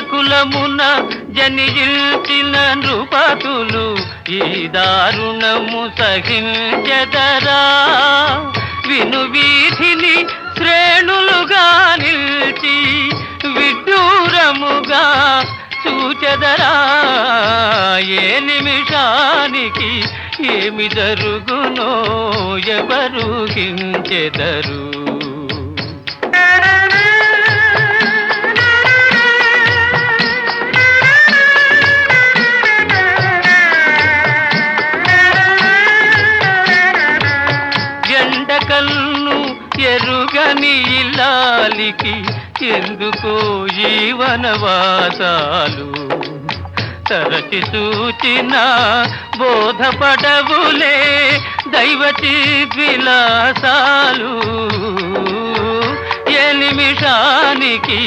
కులమున జనిజిల్చిన నృపతులు ఈ దారుణము సహించదరా. విను వీధిని శ్రేణులుగా నిల్చి విడ్డూరముగా చూచెదరా. ఏ నిమిషానికి ఏమి జరుగునో ఎవరు హించెదరు. ఎరుగని ఇల్లాలికి ఎందుకో జీవనవాసాలు తరచి సూచిన బోధపడవులే దైవతి విలాసాలు ఎనిమిషానికి